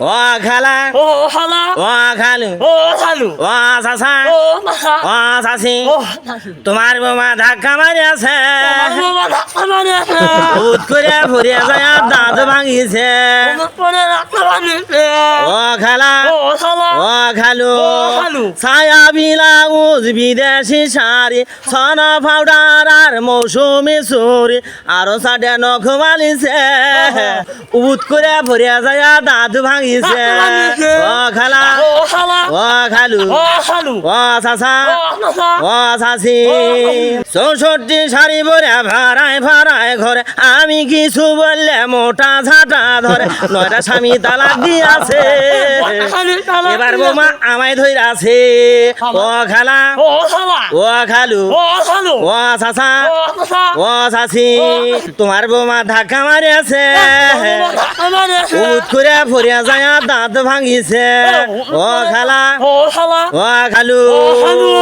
ও খালা। ও হালা ও খালু। ও খালু। ও চাচা। ও মাথা। ও চাচি। তোমার বোমা ধাক্কা মারি ভূত করে দাঁত ভাঙিছে বিদেশি শাড়ি ছনা পাউডার আর মৌসুমি চুরি আরও সাডে নখ মালিছে উত ভরিয়া যায় দাঁত ভাঙিছে ও খালা ও খালু। ও চাচা ও মাথা চাচি চৌষট্টি শাড়ি বলে ভাড়ায় ভাড়ায় ঘরে। আমি কিছু বললে মোটা ঝাঁটা ধরে। নয়টা স্বামী তালাক দিয়াছে। এবার বৌমা আমায় ধরে আছে। ও খালা। ও খালু। ও খালু। ও চাচি। তোমার বৌমা ধাক্কা মারি আছে উত করে ফরিয়া যায় দাঁত ভাঙিছে। ও খালু। ও খালু।